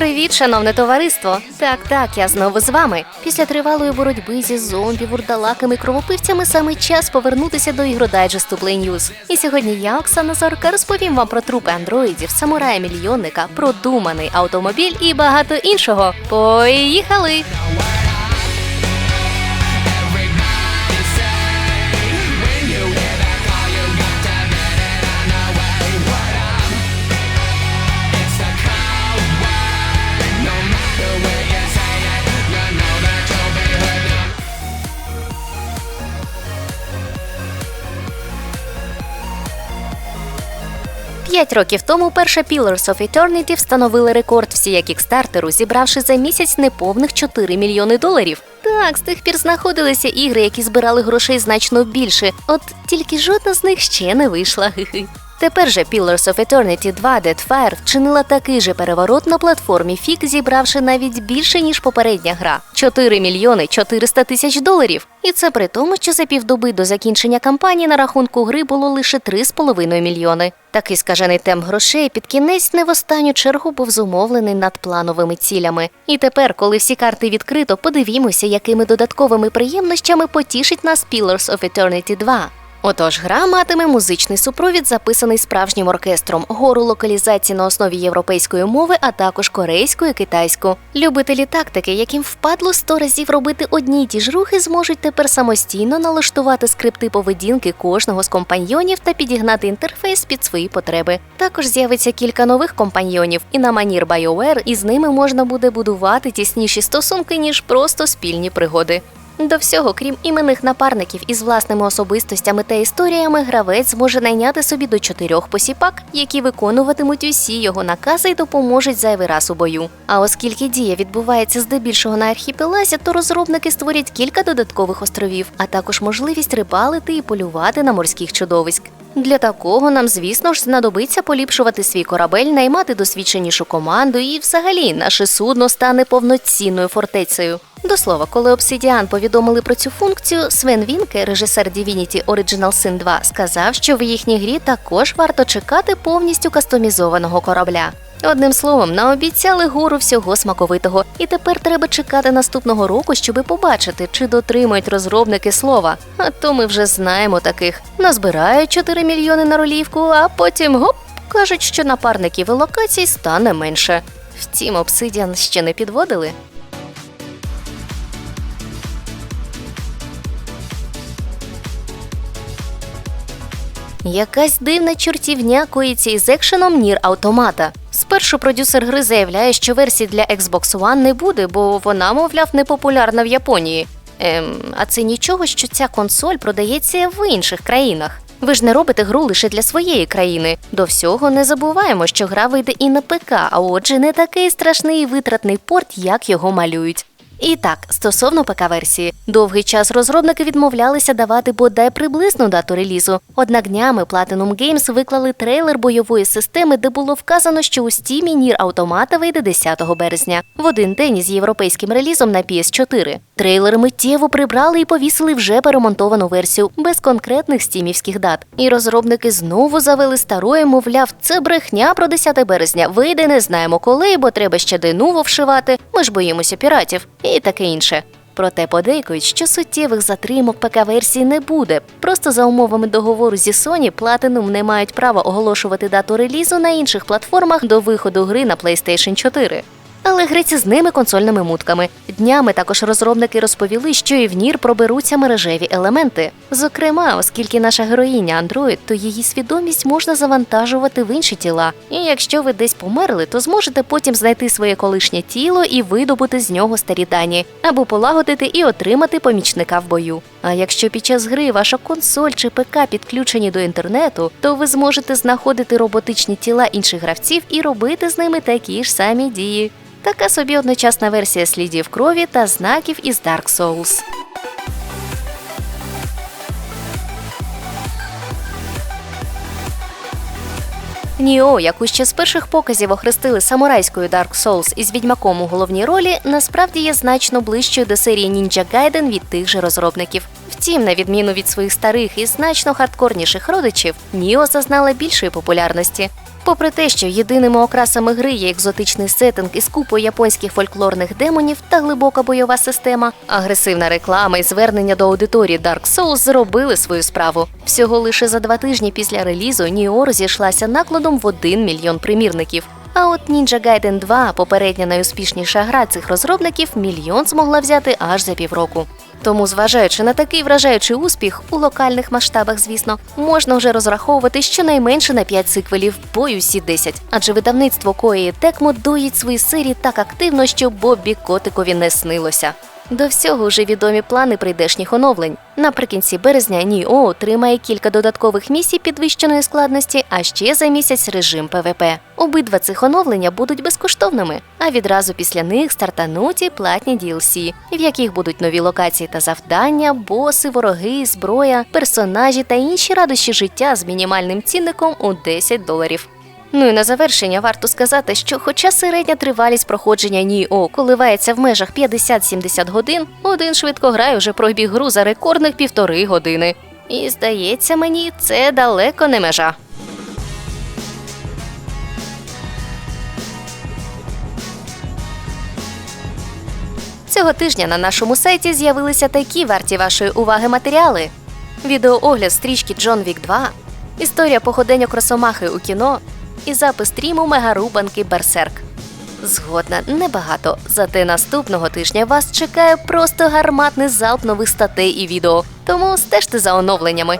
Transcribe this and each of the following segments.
Привіт, шановне товариство! Так, так, я знову з вами. Після тривалої боротьби зі зомбі, вурдалаками, кровопивцями саме час повернутися до ігродайджесту Play News. І сьогодні я, Оксана Зорка, розповім вам про трупи андроїдів, самурая мільйонника, продуманий автомобіль і багато іншого. Поїхали! П'ять років тому перша Pillars of Eternity встановили рекорд всія кікстартеру, зібравши за місяць неповних 4 мільйони доларів. Так, з тих пір знаходилися ігри, які збирали грошей значно більше, от тільки жодна з них ще не вийшла. Тепер же Pillars of Eternity 2 Deadfire вчинила такий же переворот на платформі FIC, зібравши навіть більше, ніж попередня гра 4 мільйони 400 тисяч доларів. І це при тому, що за півдоби до закінчення кампанії на рахунку гри було лише 3,5 мільйони. Такий скажений темп грошей під кінець не в останню чергу був зумовлений над плановими цілями. І тепер, коли всі карти відкрито, подивімося, якими додатковими приємностями потішить нас Pillars of Eternity 2. Отож, гра матиме музичний супровід, записаний справжнім оркестром, гору локалізації на основі європейської мови, а також корейську і китайську. Любителі тактики, яким впадло сто разів робити одні й ті ж рухи, зможуть тепер самостійно налаштувати скрипти поведінки кожного з компаньйонів та підігнати інтерфейс під свої потреби. Також з'явиться кілька нових компаньйонів, і на манір BioWare із ними можна буде будувати тісніші стосунки ніж просто спільні пригоди. До всього, крім іменних напарників із власними особистостями та історіями, гравець зможе найняти собі до чотирьох посіпак, які виконуватимуть усі його накази і допоможуть зайвий раз у бою. А оскільки дія відбувається здебільшого на архіпелазі, то розробники створять кілька додаткових островів, а також можливість рибалити і полювати на морських чудовиськ. Для такого нам, звісно ж, знадобиться поліпшувати свій корабель, наймати досвідченішу команду, і взагалі наше судно стане повноцінною фортецею. До слова, коли Obsidian повідомили про цю функцію, Свен Вінке, режисер Divinity Original Sin 2, сказав, що в їхній грі також варто чекати повністю кастомізованого корабля. Одним словом, наобіцяли гору всього смаковитого, і тепер треба чекати наступного року, щоби побачити, чи дотримують розробники слова. А то ми вже знаємо таких. Назбирають 4 мільйони на ролівку, а потім гоп, кажуть, що напарників і локацій стане менше. Втім, Obsidian ще не підводили. Якась дивна чортівня коїться із екшеном Нір Автомата. Спершу продюсер гри заявляє, що версії для Xbox One не буде, бо вона, мовляв, не популярна в Японії. Ем, а це нічого, що ця консоль продається в інших країнах. Ви ж не робите гру лише для своєї країни. До всього не забуваємо, що гра вийде і на ПК, а отже, не такий страшний і витратний порт, як його малюють. І так, стосовно ПК-версії, довгий час розробники відмовлялися давати бодай приблизну дату релізу. Однак днями Platinum Games виклали трейлер бойової системи, де було вказано, що у стімі Нір Автомата вийде 10 березня, в один день із європейським релізом на PS4. Трейлер миттєво прибрали і повісили вже перемонтовану версію без конкретних стімівських дат. І розробники знову завели старою, мовляв, це брехня про 10 березня. Вийде, не знаємо коли, бо треба ще денуво вшивати. Ми ж боїмося піратів і таке інше. Проте подейкують, що суттєвих затримок ПК-версії не буде. Просто за умовами договору зі Sony Platinum не мають права оголошувати дату релізу на інших платформах до виходу гри на PlayStation 4. Але греться з ними консольними мутками. Днями також розробники розповіли, що і в Нір проберуться мережеві елементи. Зокрема, оскільки наша героїня Андроїд, то її свідомість можна завантажувати в інші тіла. І якщо ви десь померли, то зможете потім знайти своє колишнє тіло і видобути з нього старі дані, або полагодити і отримати помічника в бою. А якщо під час гри ваша консоль чи ПК підключені до інтернету, то ви зможете знаходити роботичні тіла інших гравців і робити з ними такі ж самі дії. Така собі одночасна версія слідів крові та знаків із Dark Souls. Ніо, яку ще з перших показів охрестили самурайською Dark Souls із відьмаком у головній ролі, насправді є значно ближчою до серії Ninja Gaiden від тих же розробників. Втім, на відміну від своїх старих і значно хардкорніших родичів, Ніо зазнала більшої популярності. Попри те, що єдиними окрасами гри є екзотичний сеттинг із купою японських фольклорних демонів та глибока бойова система, агресивна реклама і звернення до аудиторії Dark Souls зробили свою справу. Всього лише за два тижні після релізу Ніо розійшлася накладом в 1 мільйон примірників. А от Ninja Gaiden 2, попередня найуспішніша гра цих розробників, мільйон змогла взяти аж за півроку. Тому, зважаючи на такий вражаючий успіх у локальних масштабах, звісно, можна вже розраховувати щонайменше на 5 сиквелів, бо й усі 10. Адже видавництво Koei Текмо доїть свої серії так активно, що Боббі Котикові не снилося. До всього вже відомі плани прийдешніх оновлень. Наприкінці березня Ніо отримає кілька додаткових місій підвищеної складності, а ще за місяць режим ПВП. Обидва цих оновлення будуть безкоштовними, а відразу після них стартануть і платні DLC, в яких будуть нові локації та завдання, боси, вороги, зброя, персонажі та інші радощі життя з мінімальним цінником у 10 доларів. Ну і на завершення варто сказати, що хоча середня тривалість проходження Ніо коливається в межах 50-70 годин, один швидкограй уже пробіг гру за рекордних півтори години. І здається мені, це далеко не межа. Цього тижня на нашому сайті з'явилися такі варті вашої уваги матеріали: відеоогляд стрічки Джон Вік 2, історія походеньок Росомахи у кіно і запис стріму мегарубанки Берсерк. Згодна небагато, зате наступного тижня вас чекає просто гарматний залп нових статей і відео. Тому стежте за оновленнями.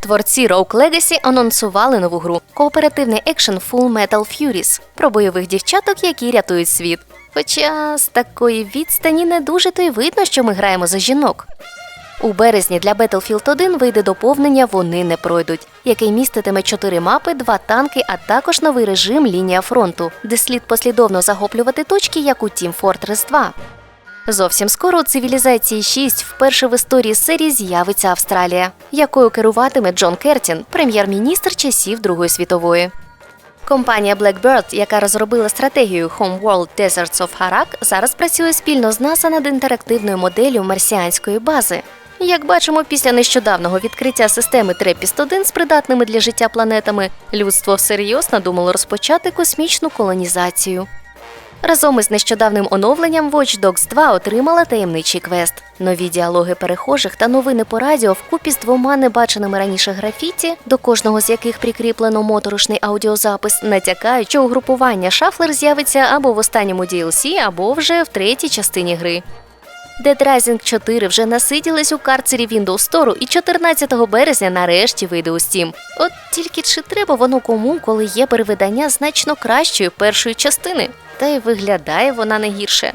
Творці Rogue Legacy анонсували нову гру кооперативний екшен Full Metal Furies про бойових дівчаток, які рятують світ. Хоча з такої відстані не дуже то й видно, що ми граємо за жінок. У березні для Battlefield 1 вийде доповнення Вони не пройдуть, який міститиме чотири мапи, два танки, а також новий режим Лінія фронту, де слід послідовно захоплювати точки, як у Team Fortress 2. Зовсім скоро у цивілізації 6 вперше в історії серії з'явиться Австралія, якою керуватиме Джон Кертін, прем'єр-міністр часів Другої світової. Компанія Blackbird, яка розробила стратегію Homeworld Deserts of Harak, зараз працює спільно з НАСА над інтерактивною моделлю марсіанської бази. Як бачимо, після нещодавнього відкриття системи Трепіст-1 з придатними для життя планетами, людство всерйоз надумало розпочати космічну колонізацію. Разом із нещодавним оновленням Watch Dogs 2 отримала таємничий квест. Нові діалоги перехожих та новини по радіо вкупі з двома небаченими раніше графіті, до кожного з яких прикріплено моторошний аудіозапис, натякають, що угрупування Шафлер з'явиться або в останньому DLC, або вже в третій частині гри. Dead Rising 4 вже насиділись у карцері Windows Store і 14 березня нарешті вийде у Steam. От тільки чи треба воно кому, коли є перевидання значно кращої першої частини? Та й виглядає вона не гірше.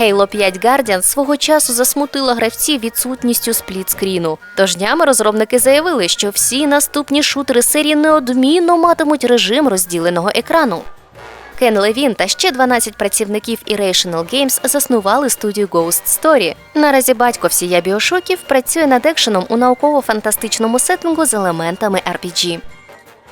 Halo 5 Guardian свого часу засмутила гравців відсутністю сплітскріну. Тож днями розробники заявили, що всі наступні шутери серії неодмінно матимуть режим розділеного екрану. Кен Левін та ще 12 працівників Irrational Games заснували студію Ghost Story. Наразі батько всія біошоків працює над екшеном у науково-фантастичному сеттингу з елементами RPG.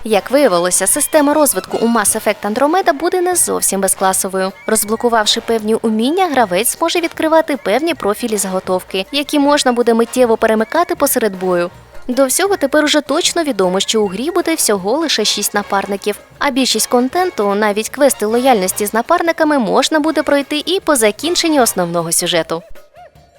Як виявилося, система розвитку у Mass Effect Andromeda буде не зовсім безкласовою. Розблокувавши певні уміння, гравець зможе відкривати певні профілі заготовки, які можна буде миттєво перемикати посеред бою. До всього тепер уже точно відомо, що у грі буде всього лише 6 напарників, а більшість контенту, навіть квести лояльності з напарниками, можна буде пройти і по закінченні основного сюжету.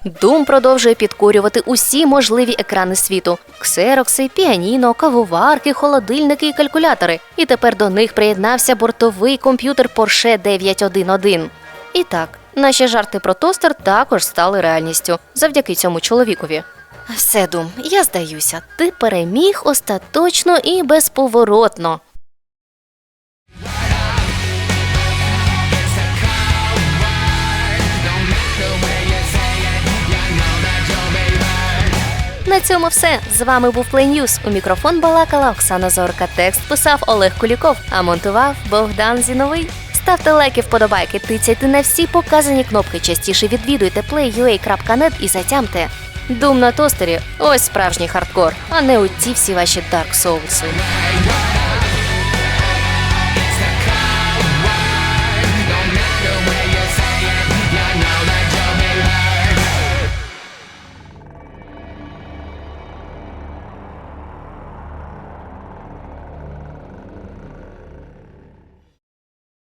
Doom продовжує підкорювати усі можливі екрани світу: ксерокси, піаніно, кавоварки, холодильники і калькулятори. І тепер до них приєднався бортовий комп'ютер Porsche 911. І так, наші жарти про тостер також стали реальністю завдяки цьому чоловікові. Все, Дум, я здаюся, ти переміг остаточно і безповоротно. На цьому все. З вами був Play News. У мікрофон балакала Оксана Зорка. Текст писав Олег Куліков, а монтував Богдан Зіновий. Ставте лайки, вподобайки, тицяйте на всі показані кнопки. Частіше відвідуйте play.ua.net і затямте. Дум на тостері ось справжній хардкор, а не оці всі ваші Dark Souls.